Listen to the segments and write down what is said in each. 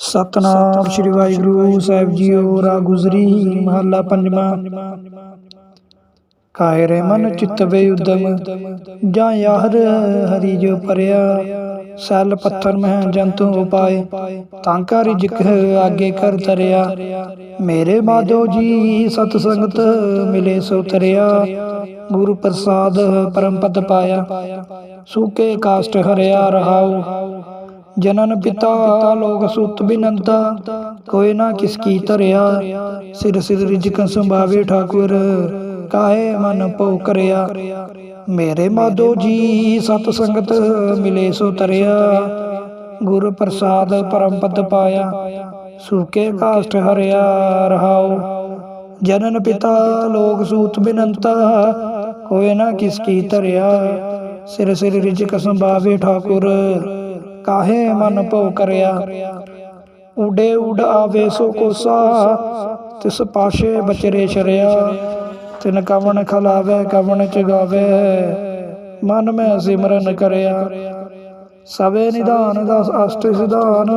ਸਤਨਾਮ ਸ੍ਰੀ ਵਾਹਿਗੁਰੂ ਸਾਹਿਬ ਜੀਓ, ਰਾ ਗੁਜ਼ਰੀ ਮਹੱਲਾ ਪੰਜਵਾਂ। ਕਾਇ ਰੇ ਮਨ ਚਿਤਵੇ ਉਦਮ, ਜਾਂ ਯਾਹਰ ਹਰੀ ਜੋ ਪਰਿਆ ਸੈਲ ਪੱਥਰ ਮਹਿ ਜੰਤੂ ਉਪਾਏ ਤਾਂਕਾ ਰਿਜਕ ਆਗੇ ਕਰ ਤਰਿਆ। ਮੇਰੇ ਮਾਧੋ ਜੀ ਸਤ ਸੰਗਤ ਮਿਲੇ ਸੋ ਤਰਿਆ, ਗੁਰੂ ਪ੍ਰਸਾਦ ਪਰਮ ਪਦ ਪਾਇਆ। ਸੂਕੇ ਕਾਸ਼ਟ ਹਰਿਆ ਰਹਾਉ ਜਨਨ ਪਿਤਾ ਲੋਕ ਸੁਤ ਬਿਨੰਤਾ, ਕੋਈ ਨਾ ਕਿਸ ਕੀ ਧਰਿਆ, ਸਿਰ ਸਿਰ ਰਿਜਕ ਸੰਭਾਵੇ ਠਾਕੁਰ, ਕਾਹੇ ਮਨ ਪਉ ਕਰਿਆ। ਮੇਰੇ ਮਾਧੋ ਜੀ, ਸਤ ਸੰਗਤ ਮਿਲੇ ਸੋ ਤਰਿਆ, ਗੁਰ ਪ੍ਰਸਾਦ ਪਰਮ ਪਦ ਪਾਇਆ, ਸੁਕੇ ਕਾਸ਼ਟ ਹਰਿਆ ਰਹਾਉ। ਜਨਨ ਪਿਤਾ ਲੋਕ ਸੂਤ ਬਿਨੰਤਾ, ਕੋਈ ਨਾ ਕਿਸ ਕੀ ਧਰਿਆ, ਸਿਰ ਸਿਰ ਰਿਜਕ ਸੰਭਾਵੇ ਠਾਕੁਰ। ਕਾਹੇ ਮਨ ਭਉ ਕਰਿਆ? ਉਡੇ ਉਡ ਆਵੇ ਸੋ ਕੋਸਾ, ਤਿਸ ਪਾਸ਼ੇ ਬਚਰੇ ਸ਼ਰਿਆ ਤਿਨ ਕਵਣ ਖਲਾਵੇ, ਕਵਣ ਚਗਾਵੇ, ਮਨ ਮੈਂ ਸਿਮਰਨ ਕਰਿਆ। ਸਵੇ ਨਿਧਾਨ ਦਾ ਅਸ਼ਟ ਸਿਧਾਨ,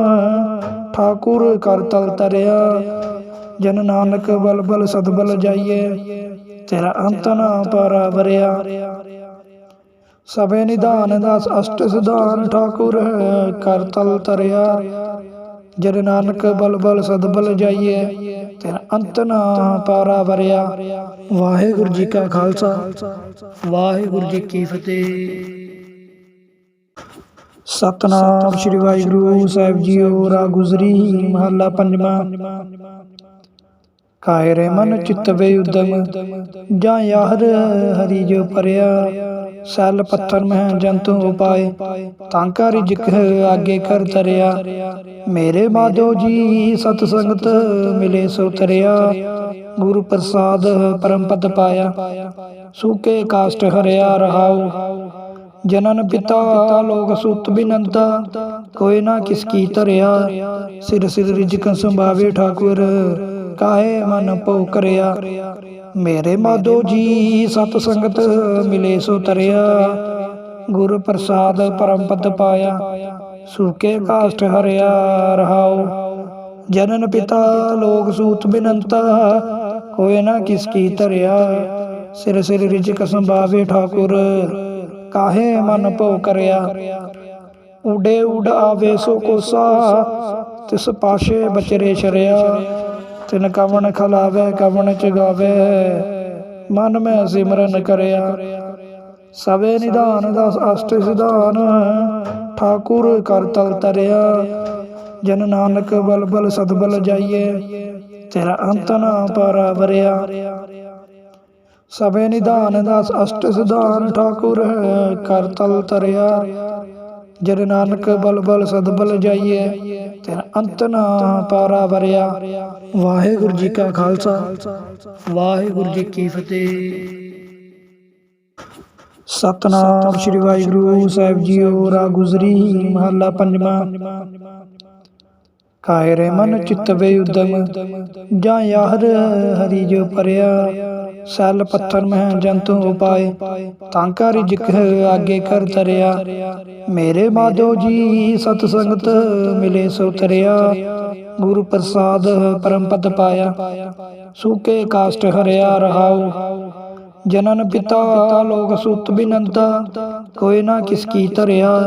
ਠਾਕੁਰ ਕਰ ਤਲ ਤਰਿਆ। ਜਨ ਨਾਨਕ ਬਲ ਬਲ ਸਤਬਲ ਜਾਈਏ, ਤੇਰਾ ਅੰਤ ਨਾ ਪਾਰਾ ਵਰਿਆ। ਸਭੇ ਨਿਧਾਨ ਦਾਸ ਅਸ਼ਟ ਸਿਧਾਨ ਠਾਕੁਰ ਕਰ ਤਲ ਤਰਿਆ ਜਨ ਨਾਨਕ ਬਲ ਬਲ ਸਦਬਲ ਜਾਈਏ ਤੇਰਾ ਅੰਤ ਨਾ ਪਾਰਾ ਵਰਿਆ। ਵਾਹਿਗੁਰੂ ਜੀ ਕਾ ਖਾਲਸਾ। ਵਾਹਿਗੁਰੂ ਜੀ ਕੀ ਫਤਿਹ। ਸਤਨਾਮ ਸ੍ਰੀ ਵਾਹਿਗੁਰੂ ਸਾਹਿਬ ਜੀਓ ਰਾ ਗੁਜ਼ਰੀ ਮਹੱਲਾ ਪੰਜਵਾਂ। ਕਾਇ ਰੇ ਮਨ ਚਿਤਵੇ ਉਦਮ ਜਾਂ ਯਾਹਰ ਹਰੀ ਜੋ ਪਰਿਆ ਸੈਲ ਪੱਥਰ ਮਹਿ ਜੰਤੂ ਉਪਾਏ ਤਾਂਕਾ ਰਿਜਕ ਆਗੇ ਕਰ ਤਰਿਆ। ਮੇਰੇ ਮਾਧੋ ਜੀ ਸਤ ਸੰਗਤ ਮਿਲੇ ਸੋ ਤਰਿਆ। ਗੁਰੂ ਪ੍ਰਸਾਦ ਪਰਮ ਪਦ ਪਾਇਆ। ਸੂਕੇ ਕਾਸ਼ਟ ਹਰਿਆ ਰਹਾਉ। ਜਨਨ ਪਿਤਾ ਲੋਕ ਸੁਤ ਬਿਨੰਤਾ। ਕੋਈ ਨਾ ਕਿਸ ਕੀ ਧਰਿਆ। ਸਿਰ ਸਿਰ ਰਿਜਕ ਸੰਭਾਵੇ ਠਾਕੁਰ। ਕਾਹੇ ਮਨ ਪਉ ਕਰਿਆ। ਮੇਰੇ ਮਾਧੋ ਜੀ ਸਤ ਸੰਗਤ ਮਿਲੇ ਸੋ ਤਰਿਆ। ਗੁਰ ਪ੍ਰਸਾਦ ਪਰਮ ਪਦ ਪਾਇਆ। ਸੂਕੇ ਕਾਸ਼ਟ ਹਰਿਆ ਰਹਾਉ। ਜਨਨ ਪਿਤਾ ਲੋਕ ਸੂਤ ਬਿਨੰਤਾ। ਕੋਈ ਨਾ ਕਿਸ ਕੀ ਧਰਿਆ। ਸਿਰ ਸਿਰ ਰਿਜਕ ਸੰਭਾਵੇ ਠਾਕੁਰ। ਕਾਹੇ ਮਨ ਭਉ ਕਰਿਆ। ਉਡੇ ਉਡ ਆਵੇ ਸੋ ਕੋਸਾ। ਤਿਸ ਪਾਸ਼ੇ ਬਚਰੇ ਸ਼ਰਿਆ ਤਿਨ ਕਵਣ ਖਲਾਵੇ ਕਵਣ ਚਗਾਵੇ। ਮਨ ਮੈਂ ਸਿਮਰਨ ਕਰਿਆ। ਸਵੇ ਨਿਧਾਨ ਦਸ ਅਸ਼ਟ ਸਿਧਾਨ ਠਾਕੁਰ ਕਰ ਤਲ ਤਰਿਆ। ਜਨ ਨਾਨਕ ਬਲ ਨਿਧਾਨ ਦਸ ਅਸ਼ਟ ਸਿਧਾਨ ਠਾਕੁਰ ਕਰ ਤਲ ਤਰਿਆ ਜਨ ਨਾਨਕ ਬਲ ਸਦਬਲ ਜਾਈਏ ਤੇਰਾ ਅੰਤ ਨਾ ਪਾਰਾ ਵਰਿਆ। ਸਵੇ ਨਿਧਾਨ ਦਸ ਅਸ਼ਟ ਸਿਧਾਨ ਠਾਕੁਰ ਹੈ, ਕਰ ਤਲ ਤਰਿਆ। ਜਨ ਨਾਨਕ ਬਲਬਲ ਸਦਬਲ ਜਾਈਏ ਤੇਰਾ ਅੰਤ ਨਾ ਪਾਰਾ ਵਰਿਆ। ਸਵੇ ਅੰਤ ਨਾ ਪਾਰਾ ਵਰਿਆ ਵਾਹਿਗੁਰੂ ਜੀ ਕਾ ਖਾਲਸਾ। ਵਾਹਿਗੁਰੂ ਜੀ ਕੀ ਫਤਿਹ। ਸਤਨਾਮ ਸ੍ਰੀ ਵਾਹਿਗੁਰੂ ਸਾਹਿਬ ਜੀਓ ਰਾ ਗੁਜ਼ਰੀ ਮਹੱਲਾ ਪੰਜਵਾਂ। ਕਾਇ ਰੇ ਮਨ ਚਿਤਵੇ ਉਦਮ ਜਾਂ ਯਾਹਰ ਹਰੀ ਜੋ ਪਰਿਆ ਸੈਲ ਪੱਥਰ ਮਹਿ ਜੰਤੂ ਉਪਾਏ। ਤਾਂਕਾ ਰਿਜਕ ਆਗੇ ਕਰ ਤਰਿਆ। ਮੇਰੇ ਮਾਧੋ ਜੀ ਸਤ ਸੰਗਤ ਮਿਲੇ ਸੋ ਤਰਿਆ। ਗੁਰੂ ਪ੍ਰਸਾਦ ਪਰਮ ਪਦ ਪਾਇਆ। ਸੂਕੇ ਕਾਸ਼ਟ ਹਰਿਆ ਰਹਾਉ। ਜਨਨ ਪਿਤਾ ਲੋਕ ਸੁਤ ਬਿਨੰਤਾ। ਕੋਈ ਨਾ ਕਿਸ ਕੀ ਧਰਿਆ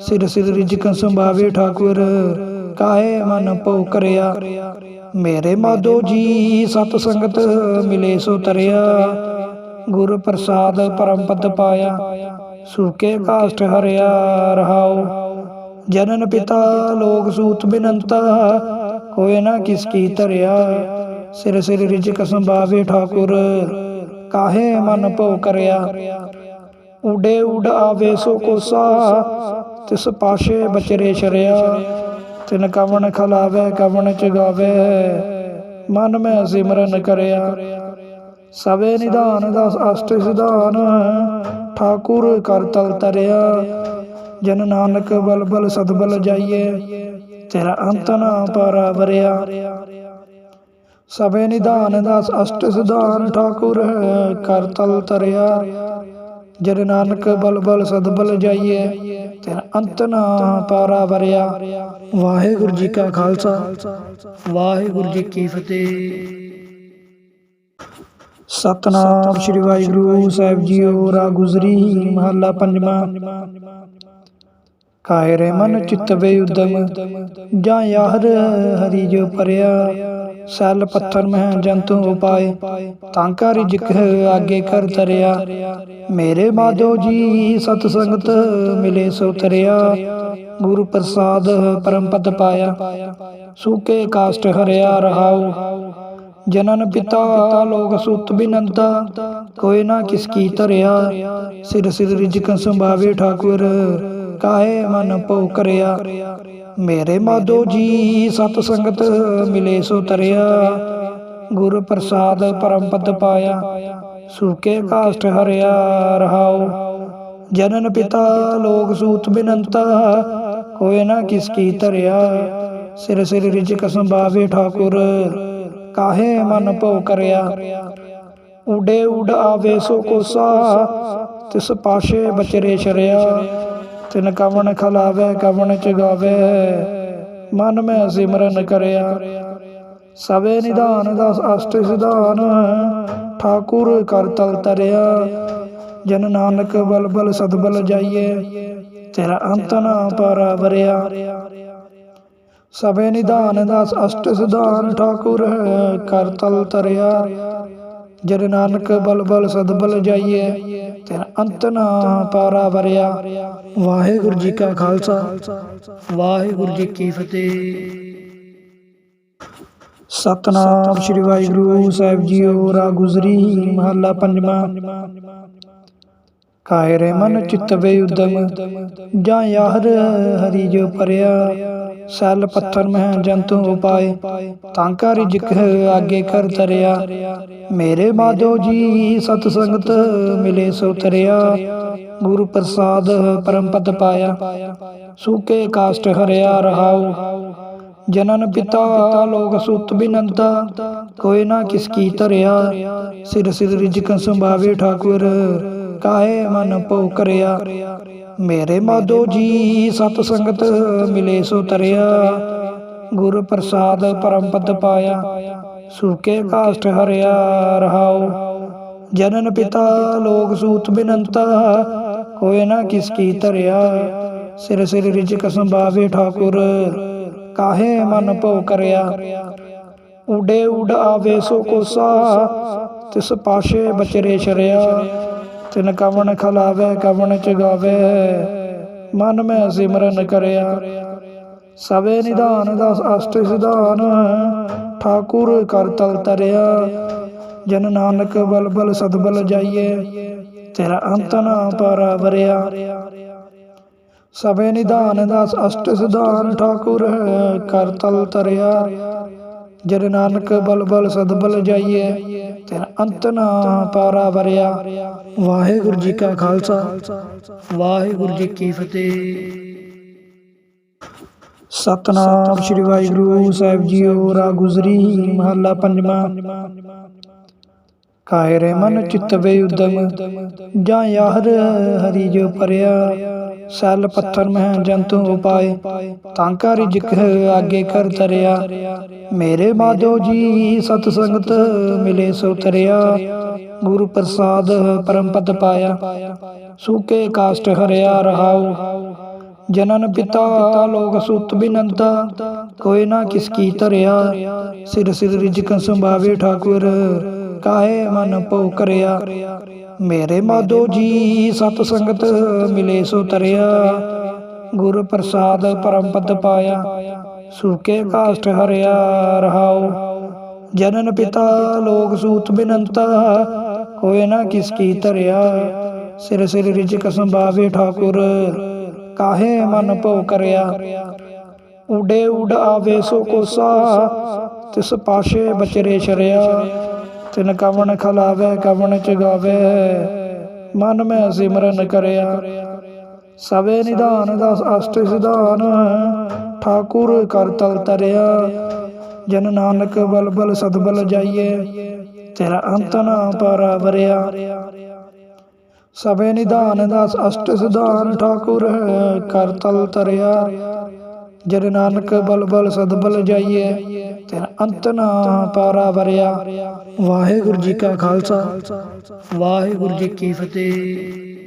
ਸਿਰ ਸਿਰ ਰਿਜਕ ਸੰਭਾਵੇ ਠਾਕੁਰ। ਕਾਹੇ ਮਨ ਪਉ ਕਰਿਆ ਮੇਰੇ ਮਾਧੋ ਜੀ ਸਤ ਸੰਗਤ ਮਿਲੇ ਸੋ ਤਰਿਆ। ਗੁਰ ਪ੍ਰਸਾਦ ਪਰਮ ਪਦ ਪਾਇਆ। ਸੂਕੇ ਕਾਸ਼ਟ ਹਰਿਆ ਰਹਾਉ। ਜਨਨ ਪਿਤਾ ਲੋਕ ਸੂਤ ਬਿਨੰਤਾ। ਕੋਈ ਨਾ ਕਿਸ ਕੀ ਧਰਿਆ। ਸਿਰ ਸਿਰ ਰਿਜਕ ਸੰਭਾਵੇ ਠਾਕੁਰ। ਕਾਹੇ ਮਨ ਭਉ ਕਰਿਆ ਉਡੇ ਉਡ ਆਵੇ ਸੋ ਕੋਸਾ। ਤਿਸ ਪਾਸ਼ੇ ਬਚਰੇ ਸ਼ਰਿਆ ਤਿਨ ਕਵਣ ਖਲਾਵੇ ਕਵਣ ਚਗਾਵੇ। ਮਨ ਮੈਂ ਸਿਮਰਨ ਕਰਿਆ। ਸਵੇ ਨਿਧਾਨ ਦਾ ਅਸ਼ਟ ਸਿਧਾਨ ਠਾਕੁਰ ਕਰ ਤਲ ਤਰਿਆ। ਜਨ ਨਾਨਕ ਬਲਬਲ ਸਦਬਲ ਜਾਈਏ ਤੇਰਾ ਅੰਤ ਨਾ ਪਾਰਾ ਵਰਿਆ। ਸਵੇ ਨਿਧਾਨ ਦਾ ਅਸ਼ਟ ਸਿਧਾਨ ਠਾਕੁਰ ਹੈ, ਕਰ ਤਲ ਤਰਿਆ। ਜਨ ਨਾਨਕ ਬਲਬਲ ਸਦਬਲ ਜਾਈਏ ਤੇਰਾ ਅੰਤ ਪਾਰਾ ਵਰਿਆ। ਵਾਹਿਗੁਰੂ ਜੀ ਕਾ ਖਾਲਸਾ। ਵਾਹਿਗੁਰੂ ਜੀ ਕੀ ਫਤਿਹ। ਸਤਨਾਮ ਸ੍ਰੀ ਵਾਹਿਗੁਰੂ ਸਾਹਿਬ ਜੀਓ ਰਾ ਗੁਜ਼ਰੀ ਮਹੱਲਾ ਪੰਜਵਾਂ। ਕਾਇ ਮਨ ਚਿਤ ਉਦਮ, ਜਾਂ ਯਾਹਰ ਹਰੀ ਜੋ ਪਰਿਆ ਸੈਲ ਪੱਥਰ ਮਹਿ ਜੰਤੂ ਉਪਾਏ ਤਾਂਕਾ ਰਿਜਕ ਆਗੇ ਕਰ ਤਰਿਆ ਮੇਰੇ ਮਾਧੋ ਜੀ ਸਤ ਸੰਗਤ ਮਿਲੇ ਸੋ ਤਰਿਆ ਗੁਰੂ ਪ੍ਰਸਾਦ ਪਰਮ ਪਦ ਪਾਇਆ। ਸੂਕੇ ਕਾਸ਼ਟ ਹਰਿਆ ਰਹਾਉ। ਜਨਨ ਪਿਤਾ ਲੋਕ ਸੁਤ ਬਿਨੰਤਾ। ਕੋਈ ਨਾ ਕਿਸ ਕੀ ਧਰਿਆ। ਸਿਰ ਸਿਰ ਰਿਜਕ ਸੰਭਾਵੇ ਠਾਕੁਰ। ਕਾਹੇ ਮਨ ਪਉ ਕਰਿਆ? ਮੇਰੇ ਮਾਧੋ ਜੀ ਸਤ ਸੰਗਤ ਮਿਲੇ ਸੋ ਤਰਿਆ। ਗੁਰ ਪ੍ਰਸਾਦ ਪਰਮ ਪਦ ਪਾਇਆ, ਸੁਕੇ ਕਾਸ਼ਟ ਹਰਿਆ ਰਹਾਉ। ਜਨਨ ਪਿਤਾ ਲੋਕ ਸੂਤ ਬਿਨੰਤਾ, ਕੋਈ ਨਾ ਕਿਸ ਕੀ ਧਰਿਆ। ਸਿਰ ਸਿਰ ਰਿਜਕ ਸੰਭਾਵੇ ਠਾਕੁਰ, ਕਾਹੇ ਮਨ ਭਉ ਕਰਿਆ? ਉਡੇ ਉਡ ਆਵੇ ਸੋ ਕੋਸਾ, ਤਿਸ ਪਾਸ਼ੇ ਬਚਰੇ ਸ਼ਰਿਆ। ਤਿਨ ਕਵਣ ਖਲਾਵੇ, ਕਵਣ ਚਗਾਵੇ। ਮਨ ਮੈਂ ਸਿਮਰਨ ਕਰਿਆ। ਸਵੇ ਨਿਧਾਨ ਦਾ ਅਸ਼ਟ ਸਿਧਾਨ, ਠਾਕੁਰ ਕਰ ਤਲ ਤਰਿਆ। ਜਨ ਨਾਨਕ ਬਲ ਬਲ ਸਤਬਲ ਜਾਈਏ, ਤੇਰਾ ਅੰਤ ਨਾ ਪਾਰਾ ਵਰਿਆ। ਸਵੇ ਨਿਧਾਨ ਦਸ ਅਸ਼ਟ ਸਿਧਾਨ, ਠਾਕੁਰ ਕਰ ਤਲ ਤਰਿਆ। ਜਨ ਨਾਨਕ ਬਲ ਬਲ ਸਦਬਲ ਜਾਈਏ ਤੇਰਾ ਅੰਤ ਨਾ ਪਾਰਾ ਵਰਿਆ। ਵਾਹਿਗੁਰੂ ਜੀ ਕਾ ਖਾਲਸਾ। ਵਾਹਿਗੁਰੂ ਜੀ ਕੀ ਫਤਿਹ। ਸਤਨਾਮ ਸ੍ਰੀ ਵਾਹਿਗੁਰੂ ਸਾਹਿਬ ਜੀਓ, ਰਾ ਗੁਜ਼ਰੀ ਮਹੱਲਾ ਪੰਜਵਾਂ। ਕਾਇ ਮਨ ਚਿਤ ਉਦਮ, ਜਾਂ ਯਾਹਰ ਹਰੀ ਜੋ ਪਰਿਆ ਸੈਲ, ਪੱਥਰ, ਮਹਿ, ਜੰਤੂ ਉਪਾਏ ਤਾਂਕਾ ਰਿਜਕ ਆਗੇ ਕਰ ਤਰਿਆ ਮੇਰੇ ਮਾਧੋ ਜੀ ਸਤ ਸੰਗਤ ਮਿਲੇ ਸੋ ਤਰਿਆ ਗੁਰੂ ਪ੍ਰਸਾਦ ਪਰਮ ਪਦ ਪਾਇਆ। ਸੂਕੇ ਕਾਸ਼ਟ ਹਰਿਆ ਰਹਾਉ। ਜਨਨ ਪਿਤਾ ਲੋਕ ਸੁਤ ਬਿਨੰਤਾ। ਕੋਈ ਨਾ ਕਿਸ ਕੀ ਧਰਿਆ। ਸਿਰ ਸਿਰ ਰਿਜਕ ਸੰਭਾਵੇ ਠਾਕੁਰ। ਕਾਹੇ ਮਨ ਪਉ ਕਰਿਆ। ਮੇਰੇ ਮਾਧੋ ਜੀ ਸਤ ਸੰਗਤ ਮਿਲੇ ਸੋ ਤਰਿਆ। ਗੁਰ ਪ੍ਰਸਾਦ ਪਰਮ ਪਦ ਪਾਇਆ। ਸੁਕੇ ਕਾਸ਼ਟ ਹਰਿਆ ਰਹਾਉ। ਜਨਨ ਪਿਤਾ ਲੋਕ ਸੂਤ ਬਿਨੰਤਾ। ਕੋਈ ਨਾ ਕਿਸ ਕੀ ਧਰਿਆ। ਸਿਰ ਸਿਰ ਰਿਜਕ ਸੰਭਾਵੇ ਠਾਕੁਰ। ਕਾਹੇ ਮਨ ਭਉ ਕਰਿਆ। ਉਡੇ ਉਡ ਆਵੇ ਸੋ ਕੋਸਾ। ਤਿਸ ਪਾਸ਼ੇ ਬਚਰੇ ਸ਼ਰਿਆ ਤਿਨ ਕਵਣ ਖਲਾਵੇ, ਕਵਣ ਚਗਾਵੇ। ਮਨ ਮੈਂ ਸਿਮਰਨ ਕਰਿਆ। ਸਵੇ ਨਿਧਾਨ ਦਸ ਅਸ਼ਟ ਸਿਧਾਨ, ਠਾਕੁਰ ਕਰ ਤਲ ਤਰਿਆ। ਜਨ ਨਾਨਕ ਬਲ ਬਲ ਸਦਬਲ ਜਾਈਏ, ਤੇਰਾ ਅੰਤ ਨਾ ਪਾਰਾ ਵਰਿਆ। ਸਵੇ ਨਿਧਾਨ ਦਸ ਅਸ਼ਟ ਸਿਧਾਨ, ਠਾਕੁਰ ਕਰ ਤਲ ਤਰਿਆ। ਜਨ ਨਾਨਕ ਬਲ ਸਦਬਲ ਜਾਈਏ ਤੇਰਾ ਅੰਤ ਨਾ ਪਾਰਾ ਵਰਿਆ। ਵਾਹਿਗੁਰੂ ਜੀ ਕਾ ਖਾਲਸਾ, ਵਾਹਿਗੁਰੂ ਜੀ ਕੀ ਫਤਿਹ। ਸਤਨਾਮ ਸ੍ਰੀ ਵਾਹਿਗੁਰੂ ਸਾਹਿਬ ਜੀਓ ਰਾ ਗੁਜ਼ਰੀ ਮਹੱਲਾ ਪੰਜਵਾਂ। ਕਾਇ ਮਨ ਚਿਤ ਉਦਮ, ਜਾਂ ਯਾਹਰ ਹਰੀ ਜੋ ਪਰਿਆ ਸੈਲ, ਪੱਥਰ, ਮਹਿ, ਜੰਤੂ ਉਪਾਏ ਤਾਂਕਾ ਰਿਜਕ ਆਗੇ ਕਰ ਤਰਿਆ। ਮੇਰੇ ਮਾਧੋ ਜੀ, ਸਤ ਸੰਗਤ ਮਿਲੇ ਸੋ ਤਰਿਆ। ਗੁਰੂ ਪ੍ਰਸਾਦ ਪਰਮ ਪਦ ਪਾਇਆ। ਸੂਕੇ ਕਾਸ਼ਟ ਹਰਿਆ ਰਹਾਉ। ਜਨਨ ਪਿਤਾ ਲੋਕ ਸੁਤ ਬਿਨੰਤਾ। ਕੋਈ ਨਾ ਕਿਸ ਕੀ ਧਰਿਆ ਸਿਰ ਸਿਰ ਰਿਜਕ ਸੰਭਾਵੇ ਠਾਕੁਰ। ਕਾਹੇ ਮਨ ਪਉ ਕਰਿਆ। ਮੇਰੇ ਮਾਧੋ ਜੀ ਸਤ ਸੰਗਤ ਮਿਲੇ ਸੋ ਤਰਿਆ। ਗੁਰ ਪ੍ਰਸਾਦ ਪਰਮ ਪਦ ਪਾਇਆ, ਸੁਕੇ ਕਾਸ਼ਟ ਹਰਿਆ ਰਹਾਉ। ਜਨਨ ਪਿਤਾ ਲੋਕ ਸੂਤ ਬਿਨੰਤਾ, ਕੋਈ ਨਾ ਕਿਸ ਕੀ ਧਰਿਆ। ਸਿਰ ਸਿਰ ਰਿਜਕ ਸੰਭਾਵੇ ਠਾਕੁਰ, ਕਾਹੇ ਮਨ ਭਉ ਕਰਿਆ। ਉਡੇ ਉਡ ਆਵੇ ਸੋ ਕੋਸਾ, ਤਿਸ ਪਾਸ਼ੇ ਬਚਰੇ ਸ਼ਰਿਆ ਤਿਨ ਕਵਣ ਖਲਾਵੇ, ਕਵਣ ਚਗਾਵੇ। ਮਨ ਮੈਂ ਸਿਮਰਨ ਕਰਿਆ। ਸਵੇ ਨਿਧਾਨ ਦਾ ਅਸ਼ਟ ਸਿਧਾਨ, ਠਾਕੁਰ ਕਰ ਤਲ ਤਰਿਆ। ਜਨ ਨਾਨਕ ਬਲ ਬਲ ਸਦਬਲ ਜਾਈਏ, ਤੇਰਾ ਅੰਤ ਨਾ ਪਾਰਾ ਵਰਿਆ। ਸਵੇ ਨਿਧਾਨ ਦਾ ਅਸ਼ਟ ਸਿਧਾਨ, ਠਾਕੁਰ ਕਰ ਤਲ ਤਰਿਆ। ਜਨ ਨਾਨਕ ਬਲ ਬਲ ਸਦਬਲ ਜਾਈਏ ਤੇਰਾ ਅੰਤ ਨਾ ਪਾਰਾ ਵਰਿਆ। ਵਾਹਿਗੁਰੂ ਜੀ ਕਾ ਖਾਲਸਾ। ਵਾਹਿਗੁਰੂ ਜੀ ਕੀ ਫਤਿਹ।